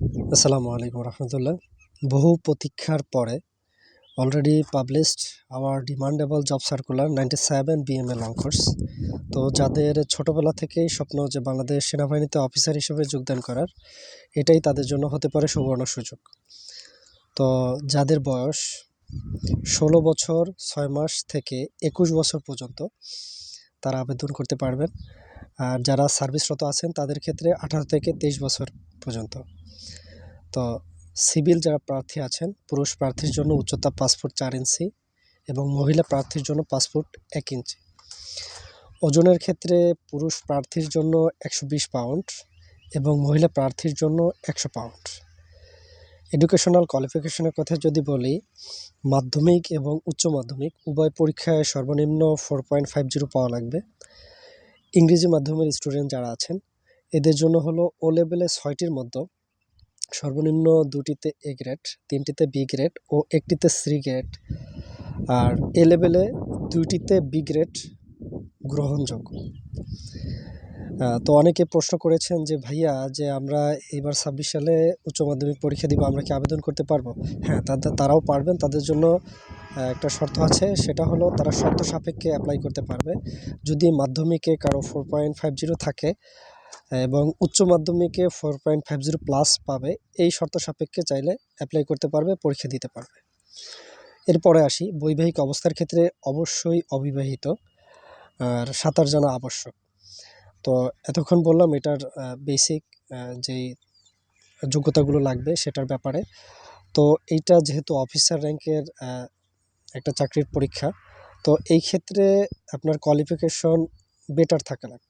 আসসালামু আলাইকুম রহমতুল্লাহ। বহু প্রতীক্ষার পরে already published our demandable job circular ninety seven BMA long তো যাদের ছোটোবেলা থেকেই স্বপ্ন যে বাংলাদেশ সেনাবাহিনীতে অফিসার হিসেবে যোগদান করার, এটাই তাদের জন্য হতে পারে সুবর্ণ সুযোগ। তো যাদের বয়স ষোলো বছর ছয় মাস থেকে একুশ বছর পর্যন্ত, তারা আবেদন করতে পারবেন। আর যারা সার্ভিসরত আছেন, তাদের ক্ষেত্রে আঠারো থেকে তেইশ বছর পর্যন্ত। তো সিভিল যারা প্রার্থী আছেন, পুরুষ প্রার্থীর জন্য উচ্চতা পাসপোর্ট চার ইঞ্চি এবং মহিলা প্রার্থীর জন্য পাসপোর্ট এক ইঞ্চি। ওজনের ক্ষেত্রে পুরুষ প্রার্থীর জন্য একশো বিশ পাউন্ড এবং মহিলা প্রার্থীর জন্য একশো পাউন্ড। এডুকেশনাল কোয়ালিফিকেশনের কথা যদি বলি, মাধ্যমিক এবং উচ্চ মাধ্যমিক উভয় পরীক্ষায় সর্বনিম্ন ফোর পয়েন্ট ফাইভ জিরো পাওয়া লাগবে। ইংরেজি মাধ্যমের স্টুডেন্ট যারা আছেন, এদের জন্য হলো ও লেভেলে ছয়টির মধ্যে সর্বনিম্ন দুটিতে এ গ্রেড তিনটিতে বি গ্রেড ও একটিতে সি গ্রেড আর এ লেভেলে দুইটিতে বি গ্রেড গ্রহণযোগ্য। তো অনেকে প্রশ্ন করেছেন যে, ভাইয়া, যে আমরা এবার ছাব্বিশ সালে উচ্চ মাধ্যমিক পরীক্ষা দিব, আমরা কি আবেদন করতে পারব? হ্যাঁ তাদের তারাও পারবেন, তাদের জন্য একটা শর্ত আছে, সেটা হলো তারা শর্ত সাপেক্ষে অ্যাপ্লাই করতে পারবে। যদি মাধ্যমিকে কারও ফোর পয়েন্ট ফাইভ জিরো থাকে এবং উচ্চ মাধ্যমিকে four point five zero plus পাবে, এই শর্ত সাপেক্ষে চাইলে অ্যাপ্লাই করতে পারবে, পরীক্ষা দিতে পারবে। এরপরে আসি, বৈবাহিক অবস্থার ক্ষেত্রে অবশ্যই অবিবাহিত আর সাঁতার জানা আবশ্যক। তো এতক্ষণ বললাম এটার বেসিক যেই যোগ্যতাগুলো লাগবে সেটার ব্যাপারে। তো এইটা যেহেতু অফিসার র্যাঙ্কের একটা চাকরির পরীক্ষা। তো এই ক্ষেত্রে আপনার কোয়ালিফিকেশন বেটার থাকা লাগবে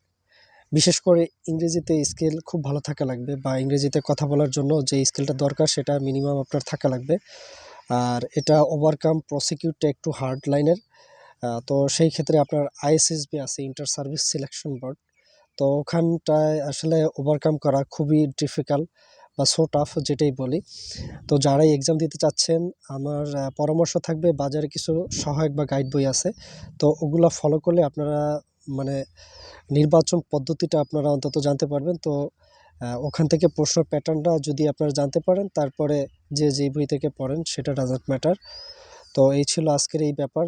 বিশেষ করে ইংরেজিতে স্কিল খুব ভালো থাকা লাগবে বা ইংরেজিতে কথা বলার জন্য যে স্কিলটা দরকার সেটা মিনিমাম আপনার থাকা লাগবে। আর এটা ওভারকাম প্রসিকিউটটা একটু হার্ড লাইনের তো সেই ক্ষেত্রে আপনার আইএসএসবি আছে ইন্টার সার্ভিস সিলেকশন বোর্ড তো ওখানটায় আসলে ওভারকাম করা খুবই ডিফিকাল্ট বা সো টাফ যেটাই বলি। তো যারাই এক্সাম দিতে চাচ্ছেন, আমার পরামর্শ থাকবে বাজারে কিছু সহায়ক বা গাইড বই আছে। তো ওগুলো ফলো করলে আপনারা মানে নির্বাচন পদ্ধতিটা আপনারা অন্তত জানতে পারবেন। তো ওখান থেকে প্রশ্ন প্যাটার্নটা যদি আপনারা জানতে পারেন, তারপরে যে যেই বই থেকে পড়েন সেটা ডাজন্ট ম্যাটার তো এই ছিল আজকের এই ব্যাপার।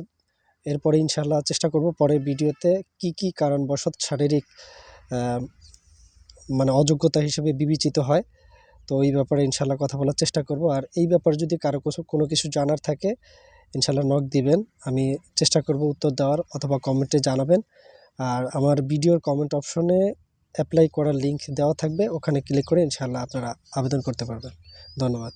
এরপরে ইনশাল্লাহ চেষ্টা করব পরের ভিডিওতে কি কি কারণবশত শারীরিক মানে অযোগ্যতা হিসেবে বিবেচিত হয়। তো এই ব্যাপারে ইনশাল্লাহ কথা বলার চেষ্টা করব। আর এই ব্যাপারে যদি কারও কোনো কিছু জানার থাকে, ইনশাল্লাহ নক দিবেন। আমি চেষ্টা করব উত্তর দেওয়ার অথবা কমেন্টে জানাবেন। আর আমার ভিডিওর কমেন্ট অপশনে অ্যাপ্লাই করার লিঙ্ক দেওয়া থাকবে। ওখানে ক্লিক করে ইনশাল্লাহ আপনারা আবেদন করতে পারবেন। ধন্যবাদ।